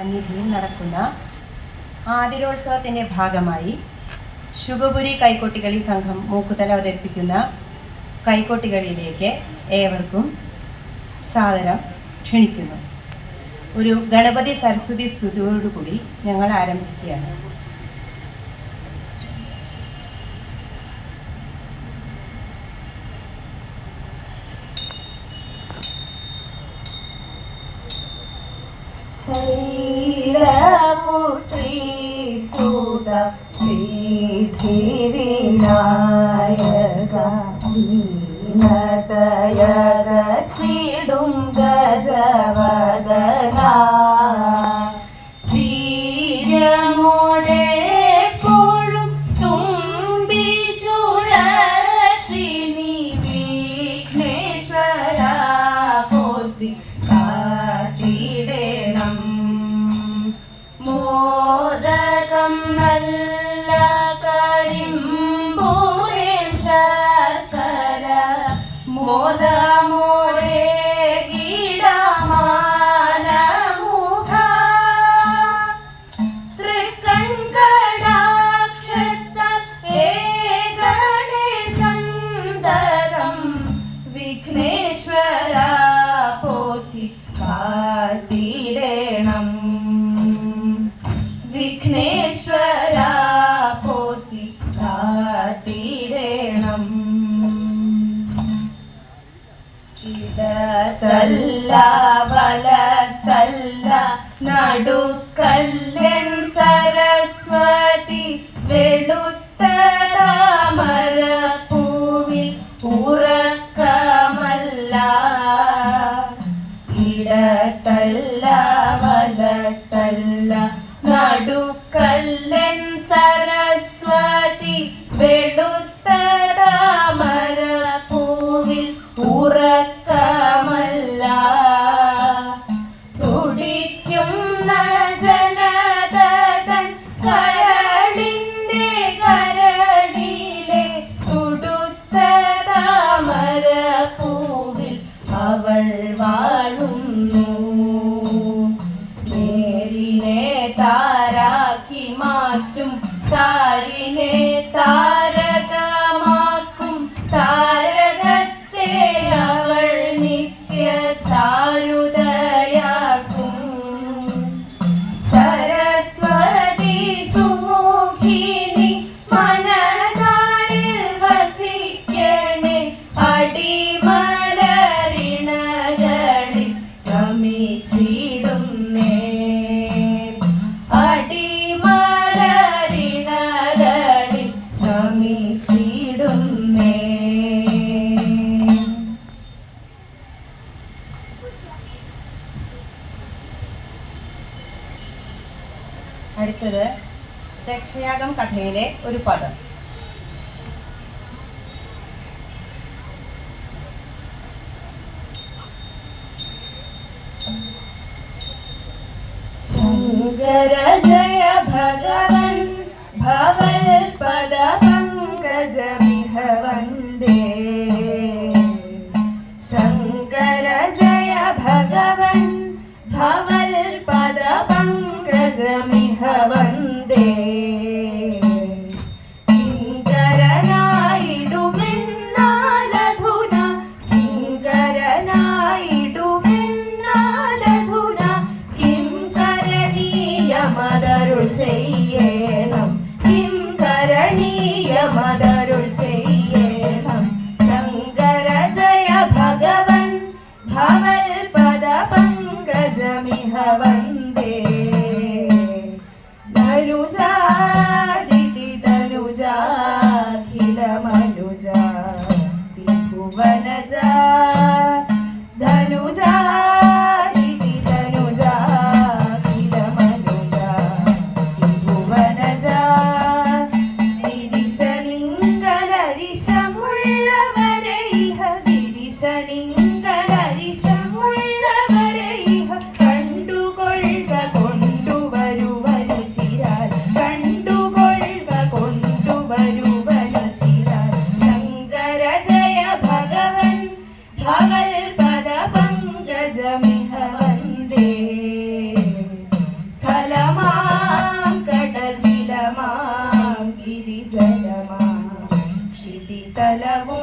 സന്നിധിയിൽ നടക്കുന്ന ആതിരോത്സവത്തിന്റെ ഭാഗമായി ശുഭപുരി കൈക്കോട്ടികളി സംഘം മൂക്കുതല അവതരിപ്പിക്കുന്ന കൈക്കൊട്ടികളിയിലേക്ക് ഏവർക്കും സാദരം ക്ഷണിക്കുന്നു. ഒരു ഗണപതി സരസ്വതി സ്തുതിയോടുകൂടി ഞങ്ങൾ ആരംഭിക്കുകയാണ്. शैलपुत्री सुत सिद्धिविनायक ीनतयगीडुम् വിഘ്നേശ്വര പോറ്റി കാത്തിടണം. ഇടതല്ല വലത്തല്ല നടുക്കല്ലൻ നടുക്കല്ലൻ സരസ്വതി അടുത്തത് ദക്ഷയാഗം കഥയിലെ ഒരു പദം. ശങ്കര ജയ ഭഗവൻ ഭവൽ പദ പങ്കജമിഹ വന്ദേ ശങ്കര ജയ ഭഗവൻ ഭവൽ പദ പങ്കജമിഹ കരണീയമതരുൾ ചെയ്യണം കിം കരണീയമതരുൾ ചെയ്യണം ശങ്കര ജയ ഭഗവൻ ഭവൽ പദ പങ്കജമിഹ വന്ദേ തനുജാ ദിതി തനുജാ അഖില മനുജാ జనమా క్షితితలవు